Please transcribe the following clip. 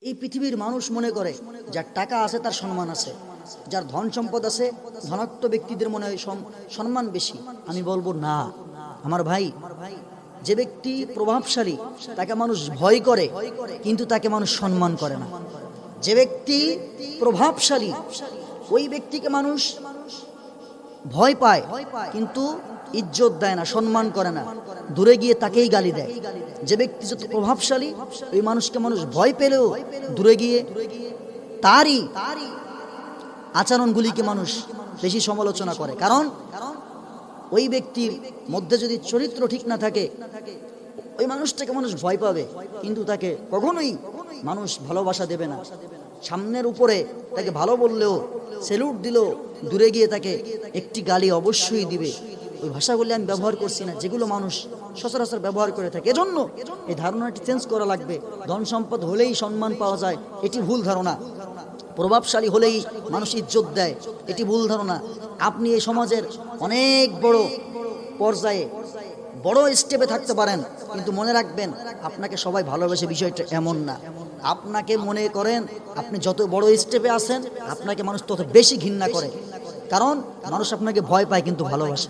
এই পৃথিবীর মানুষ মনে করে, যার টাকা আছে তার সম্মান আছে। যার ধন সম্পদ আছে, ধনাত্ম ব্যক্তিদের মনে হয় সম- সম্মান বেশি। আমি বলব না। আমার ভাই, যে ব্যক্তি প্রভাবশালী, তাকে মানুষ ভয় করে, কিন্তু তাকে মানুষ সম্মান করে না। যে ব্যক্তি প্রভাবশালী, ওই ব্যক্তিকে মানুষ ভয় পায়, কিন্তু ইজ্জত দেয় না, সম্মান করে না। দূরে গিয়ে তাকেই গালি দেয়। যে ব্যক্তি যত প্রভাবশালী, ওই মানুষকে মানুষ ভয় পেলেও দূরে গিয়ে তারই আচরণগুলিকে মানুষ বেশি সমালোচনা করে। কারণ ওই ব্যক্তির মধ্যে যদি চরিত্র ঠিক না থাকে, ওই মানুষটাকে মানুষ ভয় পাবে। কিন্তু তাকে কখনোই মানুষ ভালোবাসা দেবে না। সামনের উপরে তাকে ভালো বললেও, সেলুট দিলেও দূরে গিয়ে তাকে একটি গালি অবশ্যই দিবে। ওই ভাষাগুলি আমি ব্যবহার করছি না, যেগুলো মানুষ সচরাচর ব্যবহার করে থাকে। এজন্য এই ধারণাটি চেঞ্জ করা লাগবে। ধন সম্পদ হলেই সম্মান পাওয়া যায়, এটি ভুল ধারণা। প্রভাবশালী হলেই মানুষ ইজ্জত দেয়, এটি ভুল ধারণা। আপনি এই সমাজের অনেক বড় পর্যায়ে বড় স্টেপে থাকতে পারেন, কিন্তু মনে রাখবেন, আপনাকে সবাই ভালোবেসে বিষয়টা এমন না। আপনাকে মনে করেন, আপনি যত বড় স্টেপে আছেন, আপনাকে মানুষ তত বেশি ঘৃণা করে। কারণ মানুষ আপনাকে ভয় পায়, কিন্তু ভালোবাসে